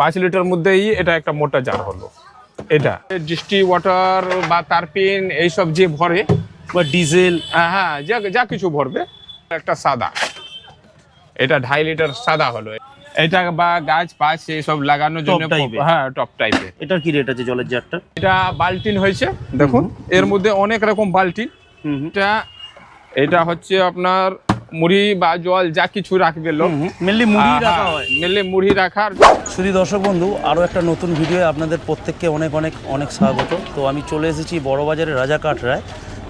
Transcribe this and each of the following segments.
পাঁচ লিটার মধ্যেই এটা একটা মোটা জার হলো। এটা। ডিস্টি ওয়াটার বা তারপিন এইসব যে ভরে বা ডিজেল হ্যাঁ, হ্যাঁ যা যা কিছু ভরবে একটা সাদা। এটা ঢাই লিটার সাদা হলো। এটা বা গাছ পাছ এইসব লাগানোর জন্য। হ্যাঁ টপ টাইপের এটা কি রেট আছে জলের জারটা? এটা বাল্টিন হয়েছে দেখুন এর মধ্যে অনেক রকম বাল্টিন। এটা এটা হচ্ছে আপনার মুড়ি বা জল যা কিছু রাখবে লোক। মেনলি মুড়ি রাখা হয় মেলে মুড়ি রাখার শুধু দর্শক বন্ধু, আরও একটা নতুন ভিডিও আপনাদের প্রত্যেককে অনেক অনেক অনেক স্বাগত। তো আমি চলে এসেছি বড়বাজারের রাজা কাঠরায়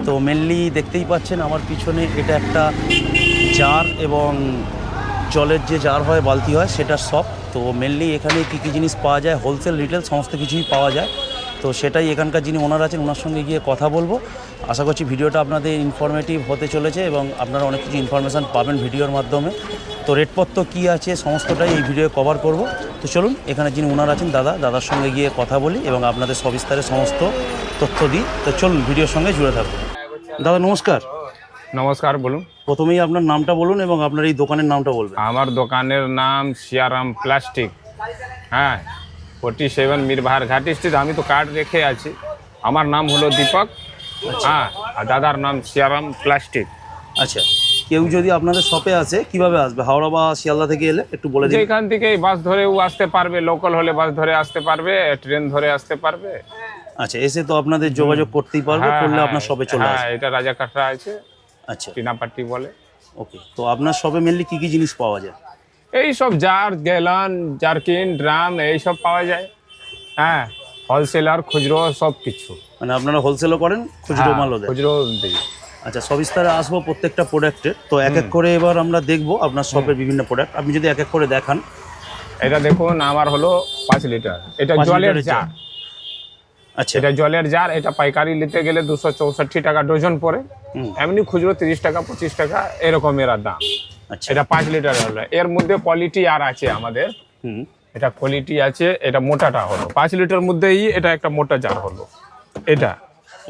তো মেনলি দেখতেই পাচ্ছেন আমার পিছনে এটা একটা জার এবং জলের যে জার হয়, বালতি হয়, সেটা সব। তো মেনলি এখানে কী কী জিনিস পাওয়া যায় হোলসেল রিটেল সমস্ত কিছুই পাওয়া যায়। তো সেটাই এখানকার যিনি ওনার আছেন, ওনার সঙ্গে গিয়ে কথা বলব। আশা করছি ভিডিওটা আপনাদের ইনফরমেটিভ হতে চলেছে এবং আপনারা অনেক কিছু ইনফরমেশান পাবেন ভিডিওর মাধ্যমে। তো রেটপত্র কী আছে সমস্তটাই এই ভিডিও কভার করব। তো চলুন এখানে যিনি ওনার আছেন দাদা দাদার সঙ্গে গিয়ে কথা বলি এবং আপনাদের সবিস্তারে সমস্ত তথ্য দিই। তো চলুন ভিডিওর সঙ্গে জুড়ে থাকুন। দাদা নমস্কার। নমস্কার বলুন। প্রথমেই আপনার নামটা বলুন এবং আপনার এই দোকানের নামটা বলবেন। আমার দোকানের নাম সিয়ারাম প্লাস্টিক। হ্যাঁ forty seven Mirbahar Ghat street. আমি তো কার্ড রেখে আছি। আমার নাম হলো দীপক। হ্যাঁ আর দাদার নাম সিয়ারাম প্লাস্টিক। আচ্ছা। কেউ যদি আপনাদের শপে আসে কীভাবে আসবে? হাওড়া বা শিয়ালদা থেকে এলে একটু বলে দিন। যেখান থেকে বাস ধরেও আসতে পারবে লোকাল হলে বাস ধরে আসতে পারবে ট্রেন ধরে আসতে পারবে। আচ্ছা এসে তো আপনাদের যোগাযোগ করতেই পারবে হ্যাঁ, করলে হ্যাঁ, আপনার শপে চলে হ্যাঁ এটা রাজা কাঠরা আছে আচ্ছা। টিনাপাট্টি বলে। ওকে তো আপনার শপে মেনলি কি কি জিনিস পাওয়া যায়? এই সব জার গ্যালন জারকিন ড্রাম এই সব পাওয়া যায়। হ্যাঁ হোলসেলার খুচরো সব কিছু মানে আপনারা হোলসেলও করেন খুচরো হ্যাঁ, মালও দেন। খুচরো দিই। আচ্ছা সবিস্তারে আসব প্রত্যেকটা প্রোডাক্টের তো এক এক করে এবার আমরা দেখব আপনার শপের বিভিন্ন প্রোডাক্ট আপনি যদি এক এক করে দেখান। এটা দেখুন আমার হলো পাঁচ লিটার এটা জলের জার আচ্ছা। এটা জলের জার এটা পাইকারি নিতে গেলে দুশো চৌষট্টি টাকা ডজন পড়ে। এমনি খুচরো তিরিশ টাকা পঁচিশ টাকা এরকম এর দাম। আচ্ছা। এটা পাঁচ লিটার হলো এর মধ্যে কোয়ালিটি আর আছে আমাদের। এটা কোয়ালিটি আছে এটা মোটাটা হলো। পাঁচ লিটার মধ্যেই এটা একটা মোটা জার হলো। এটা।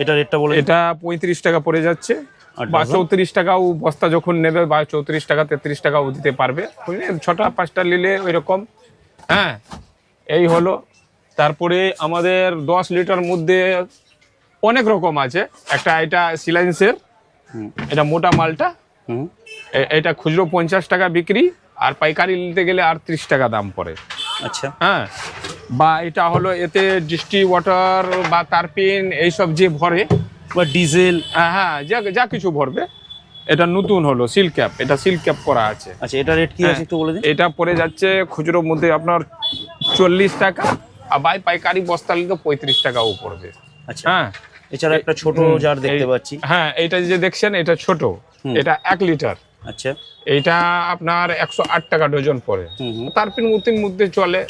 এটা রেটটা বলে এটা পঁয়ত্রিশ টাকা পড়ে যাচ্ছে। আর বা? চৌত্রিশ টাকাও বস্তা যখন নেবে বা চৌত্রিশ টাকা তেত্রিশ টাকাও দিতে পারবে। বুঝলেন ছটা পাঁচটা নিলে ওই রকম হ্যাঁ এই হলো। তারপরে আমাদের দশ লিটার মধ্যে অনেক রকম আছে। একটা এটা সিলাইন্সের এটা মোটা মালটা। এটা খুচরো পঞ্চাশ টাকা বিক্রি আর পাইকারি নিতে গেলে আর ত্রিশ টাকা দাম পড়ে। আচ্ছা। হ্যাঁ বা এটা হলো এতে ডিস্টি ওয়াটার বা তারপিন এইসব যে ভরে বা ডিজেল। হ্যাঁ হ্যাঁ যা যা কিছু ভরবে। এটা নতুন হলো সিল ক্যাপ এটা সিল ক্যাপ করা আছে। আচ্ছা এটা রেট কি আছে একটু বলে দিন। এটা পড়ে যাচ্ছে খুচরোর মধ্যে আপনার চল্লিশ টাকা আর বাই পাইকারি বস্তা নিলে পঁয়ত্রিশ টাকাও পড়বে। আচ্ছা হ্যাঁ। এছাড়া একটা ছোট জার দেখতে পাচ্ছি। হ্যাঁ এটা যে দেখছেন এটা ছোট। এটা এক লিটার আচ্ছা। এইটা আপনার একশো আট টাকা ডজন পড়ে। তারপিন মুতির মধ্যে চলে।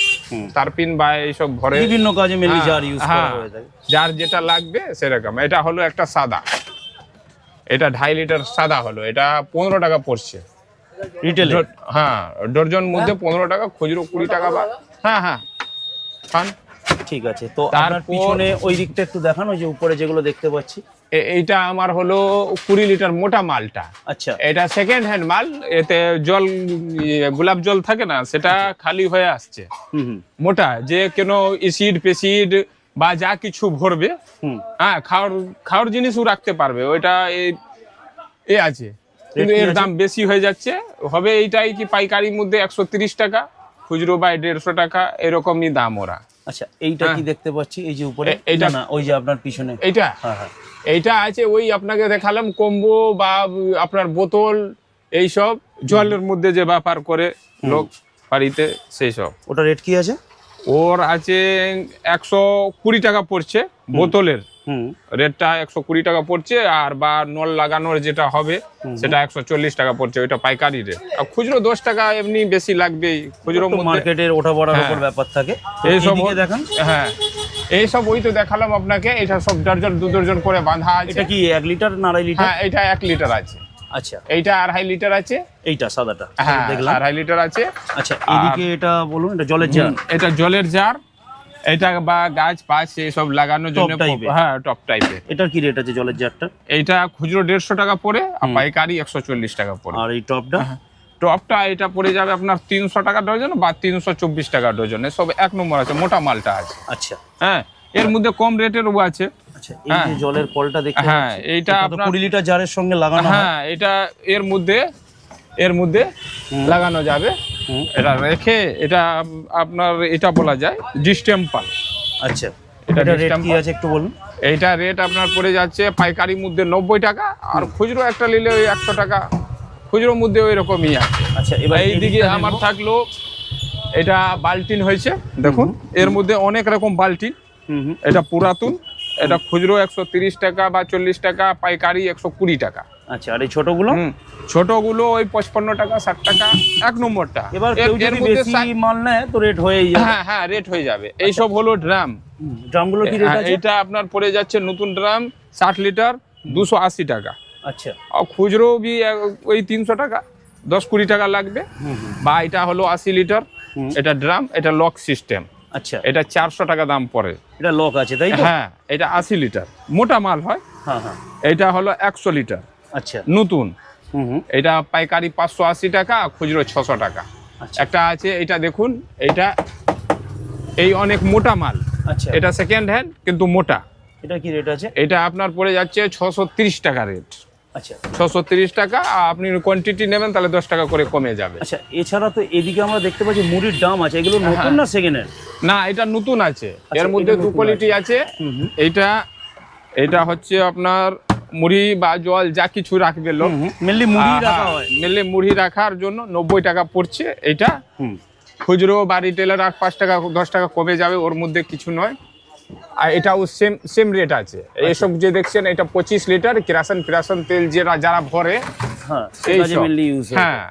তারপিন বা এইসব ভরে বিভিন্ন কাজে মেনলি হ্যাঁ, ইউজ করা হ্যাঁ, হয়ে থাকে। যার যেটা লাগবে সেরকম। এটা হলো একটা সাদা। এটা ঢাই লিটার সাদা হলো। এটা পনেরো টাকা পড়ছে। রিটেল হ্যাঁ ডর্জন মধ্যে পনেরো টাকা খুচরো কুড়ি টাকা বা হ্যাঁ হ্যাঁ। খান। ঠিক আছে। তো আপনার পিছনে ওই দিকটা একটু দেখান ওই যে উপরে যেগুলো দেখতে পাচ্ছি। এইটা আমার হলো কুড়ি লিটার মোটা মালটা। আচ্ছা। এটা সেকেন্ড হ্যান্ড মাল এতে জল ইয়ে, গোলাপ জল থাকে না সেটা খালি হয়ে আসছে। মোটা যে কেন এসিড পেসিড বা যা কিছু ভরবে হ্যাঁ খাওয়ার খাওয়ার জিনিসও রাখতে পারবে ওইটা এই এ আছে। কিন্তু এর দাম বেশি হয়ে যাচ্ছে। হবে এইটাই কি পাইকারির মধ্যে একশো তিরিশ টাকা খুচরো বা দেড়শো টাকা এরকমই দাম ওরা। আচ্ছা এইটা কি দেখতে পাচ্ছি? এই যে উপরে? এইটা- না, ওই যে আপনার পিছনে। এইটা? হ্যাঁ হ্যাঁ। এইটা আছে ওই আপনাকে দেখালাম কম্বো বা আপনার বোতল এইসব জলের মধ্যে যে ব্যাপার করে লোক বাড়িতে সেই সব। ওটা রেট কি আছে? ওর আছে একশো কুড়ি টাকা পড়ছে বোতলের। রেটটা একশো কুড়ি টাকা পড়ছে আর বা নল লাগানোর যেটা হবে সেটা একশো চল্লিশ টাকা পড়ছে ওইটা পাইকারি রেট। আর খুচরো দশ টাকা এমনি বেশি লাগবেই খুচরো মার্কেটের ওঠা পড়ার হ্যাঁ। উপর ব্যাপার থাকে। এইসব দেখান। হ্যাঁ। এইসব ওই তো দেখালাম আপনাকে এটা সব ডর্জন দু ডর্জন করে বাঁধা আছে। এটা কি এক লিটার না আড়াই লিটার? হ্যাঁ এটা এক লিটার আছে। আচ্ছা। এইটা আড়াই লিটার আছে। এইটা সাদাটা। হ্যাঁ দেখলাম। আড়াই লিটার আছে। আচ্ছা এদিকে এটা বলুন এটা জলের জার। এটা জলের জার। এটা বা গাছ পাছ এইসব লাগানোর জন্য হ্যাঁ টপ টাইপের এটার কি রেট আছে জলের জারটা? এইটা খুচরো দেড়শো টাকা পড়ে আর পাইকারি একশো চল্লিশ টাকা পড়ে। আর এই টপটা? টপটা এটা পড়ে যাবে আপনার তিনশো টাকা ডজন বা তিনশো চব্বিশ টাকা ডজন। এসব এক নম্বর আছে মোটা মালটা আছে। আচ্ছা। হ্যাঁ এর মধ্যে কম রেটেরও আছে। আচ্ছা এই জলের কলটা দেখতে হ্যাঁ এইটা আপনার কুড়ি লিটার জারের সঙ্গে লাগানো হ্যাঁ? এটা এর মধ্যে এর মধ্যে লাগানো যাবে। এটা রেখে এটা আপনার এটা বলা যায় ডিস্টেম্পাল। আচ্ছা। এটা রেট কি আছে একটু বলুন? এইটা রেট আপনার পড়ে যাচ্ছে পাইকারির মধ্যে নব্বই টাকা আর খুচরো একটা নিলে ওই একশো টাকা খুচরোর মধ্যে ওই রকমই আছে। আচ্ছা এবার এইদিকে আমার থাকল এটা বালটিন হয়েছে দেখুন এর মধ্যে অনেক রকম বালটিন হুম হুম। এটা পুরাতন এটা খুচরো একশো তিরিশ টাকা বা চল্লিশ টাকা পাইকারি একশো কুড়ি টাকা। আচ্ছা আর এই ছোটগুলো? ছোটগুলো ওই পঁচপান্ন টাকা ষাট টাকা এক নম্বরটা। এবার কেউ যদি বেশি মাল নেয় তো রেট হয়েই যাবে। হ্যাঁ হ্যাঁ রেট হয়ে যাবে। এইসব হলো ড্রাম ড্রামগুলো কি রেট হ্যাঁ, আছে? এটা আপনার পড়ে যাচ্ছে নতুন ড্রাম ষাট লিটার দুশো আশি টাকা। আচ্ছা। আর খুচরো বি ওই তিনশো টাকা? দশ কুড়ি টাকা লাগবে। বা এটা হলো আশি লিটার এটা ড্রাম এটা লক সিস্টেম আচ্ছা। এটা চারশো টাকা দাম পড়ে। এটা লক আছে তাই হ্যাঁ এটা আশি লিটার মোটা মাল হয়। হ্যাঁ হ্যাঁ। এটা হলো একশো লিটার আচ্ছা। নতুন। এটা পাইকারি পাঁচশো আশি টাকা খুচরো ছশো টাকা। আচ্ছা। একটা আছে এটা দেখুন এটা এই অনেক মোটা মাল। আচ্ছা। এটা সেকেন্ড হ্যান্ড কিন্তু মোটা। এটা কি রেট আছে? এটা আপনার পড়ে যাচ্ছে ছশো তিরিশ টাকা রেট আচ্ছা। ছশো তিরিশ টাকা আর আপনি কোয়ান্টিটি নেবেন তাহলে দশ টাকা করে কমে যাবে। আচ্ছা এছাড়া তো এদিকে আমরা দেখতে পাচ্ছি মুড়ির দাম আছে এগুলো নতুন না সেকেন্ড হ্যান্ড না এটা নতুন আছে। আচ্ছা, এর মধ্যে দু কোয়ালিটি আছে। এইটা এটা হচ্ছে আপনার মুড়ি বা জল যা কিছু রাখবে লোক। মেনলি মুড়ি রাখা হয়। মেনলি মুড়ি রাখার জন্য নব্বই টাকা পড়ছে। এটা হুম। খুচরো বা রিটেলার আর পাঁচ টাকা দশ টাকা কমে যাবে ওর মধ্যে কিছু নয়। আর এটাও সেম সেম রেট আছে। এইসব যে দেখছেন এটা পঁচিশ লিটার কেরাসন ফেরাসন তেল যারা যারা ভরে হ্যাঁ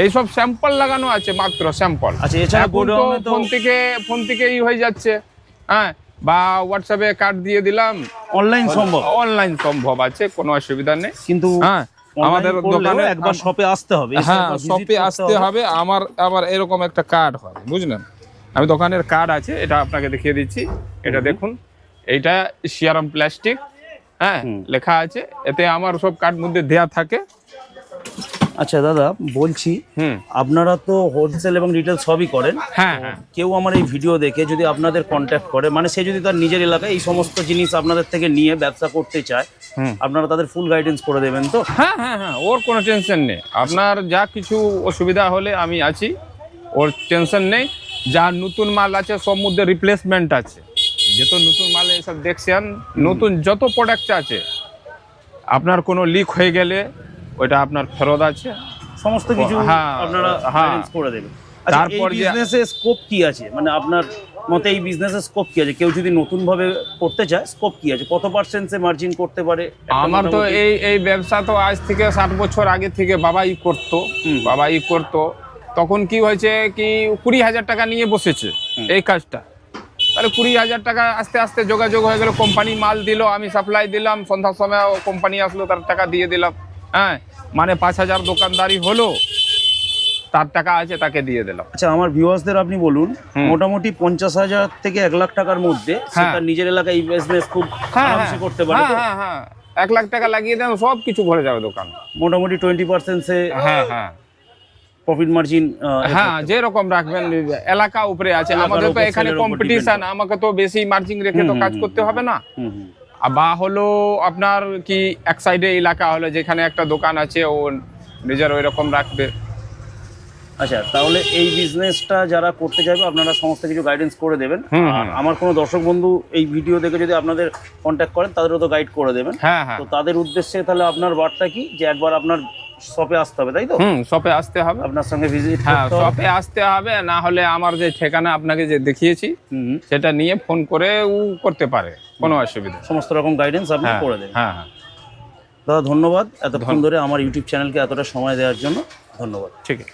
এইসব। স্যাম্পল লাগানো আছে মাত্র স্যাম্পল আচ্ছা এছাড়া গোডাউনে থেকে ফোন থেকে ই হয়ে যাচ্ছে। হ্যাঁ বা হোয়াটসঅ্যাপে কার্ড দিয়ে দিলাম। অনলাইন সম্ভব। অনলাইন সম্ভব আছে কোনো অসুবিধা নেই। কিন্তু হ্যাঁ আমাদের দোকানে একবার শপে আসতে হবে হ্যাঁ শপে আসতে হবে। আমার আবার এরকম একটা কার্ড হয় বুঝলেন? আমি দোকানের কার্ড আছে এটা আপনাকে দেখিয়ে দিচ্ছি এটা দেখুন এইটা শিয়ারাম প্লাস্টিক হ্যাঁ লেখা আছে এতে আমার সব কার্ড মধ্যে দেয়া থাকে। আচ্ছা দাদা বলছি হুম। আপনারা তো হোলসেল এবং রিটেল সবই করেন। হ্যাঁ হ্যাঁ। কেউ আমার এই ভিডিও দেখে যদি আপনাদের কন্ট্যাক্ট করে মানে সে যদি তার নিজের এলাকায় এই সমস্ত জিনিস আপনাদের থেকে নিয়ে ব্যবসা করতে চায় আপনারা তাদের ফুল গাইডেন্স করে দেবেন তো? হ্যাঁ হ্যাঁ হ্যাঁ ওর কোনো টেনশন নেই। আপনার যা কিছু অসুবিধা হলে আমি আছি ওর টেনশন নেই। যা নতুন মাল আছে সব মধ্যে রিপ্লেসমেন্ট আছে। যত নতুন মাল এসব দেখছেন নতুন যত প্রোডাক্ট আছে আপনার কোনো লিক হয়ে গেলে ওইটা আপনার ফেরত আছে। সমস্ত কিছু হ্যাঁ, আপনারা হ্যাঁ। করে দেবেন। আচ্ছা তারপর স্কোপ কি আছে? মানে আপনার মতে এই বিজনেসের স্কোপ কি আছে? কেউ যদি নতুন ভাবে করতে চায় স্কোপ কি আছে? কত পার্সেন্টে মার্জিন করতে পারে? আমার তো এই এই ব্যবসা তো আজ থেকে ষাট বছর আগে থেকে বাবা ই করতো। হুম। বাবা করতো। তখন কি হয়েছে কি কুড়ি হাজার টাকা নিয়ে বসেছে এই কাজটা। তাহলে কুড়ি হাজার টাকা আস্তে আস্তে যোগাযোগ হয়ে গেল। কোম্পানি মাল দিল আমি সাপ্লাই দিলাম সন্ধ্যার সময় কোম্পানি আসলো তার টাকা দিয়ে দিলাম। হ্যাঁ মানে পাঁচ হাজার দোকানদারি হলো তার টাকা আছে তাকে দিয়ে দিলাম। আচ্ছা আমার ভিউয়ার্সদের আপনি বলুন মোটামুটি পঞ্চাশ হাজার থেকে এক লাখ টাকার মধ্যে হ্যাঁ। তার নিজের এলাকায় এই বিজনেস খুব হ্যাঁ আরামসে হ্যাঁ। করতে পারে হ্যাঁ হ্যাঁ এক লাখ টাকা লাগিয়ে দেন সব কিছু ভরে যাবে দোকান। মোটামুটি টোয়েন্টি পার্সেন্ট সে হ্যাঁ হ্যাঁ। প্রফিট মার্জিন হ্যাঁ যে রকম রাখবেন এলাকা উপরে আছে। আমাদের তো এখানে কম্পিটিশন আমাকে তো বেশি মার্জিন রেখে তো কাজ করতে হবে না। বা হলো আপনার কি এক সাইডে এলাকা হলো যেখানে একটা দোকান আছে ও নিজের ওই রকম রাখবে। আচ্ছা তাহলে এই বিজনেসটা যারা করতে চাইবে আপনারা সমস্ত কিছু গাইডেন্স করে দেবেন। আমার কোনো দর্শক বন্ধু এই ভিডিও দেখে যদি আপনাদের কন্ট্যাক্ট করেন তাদেরও তো গাইড করে দেবেন। হ্যাঁ হ্যাঁ। তো তাদের উদ্দেশ্যে তাহলে আপনার বার্তা কি? যে একবার আপনার শপে আসতে হবে তাই তো? হুম শপে আসতে হবে। আপনার সঙ্গে ভিজিট হ্যাঁ শপে আসতে হবে না হলে আমার যে ঠিকানা আপনাকে যে দেখিয়েছি। সেটা নিয়ে ফোন করে ও করতে পারে। কোনো অসুবিধা সমস্ত রকম গাইডেন্স আপনি হ্যাঁ করে দেবেন। হ্যাঁ হ্যাঁ। দাদা ধন্যবাদ। এতক্ষণ ধরে আমার ইউটিউব চ্যানেলকে এতটা সময় দেওয়ার জন্য ধন্যবাদ। ঠিক আছে।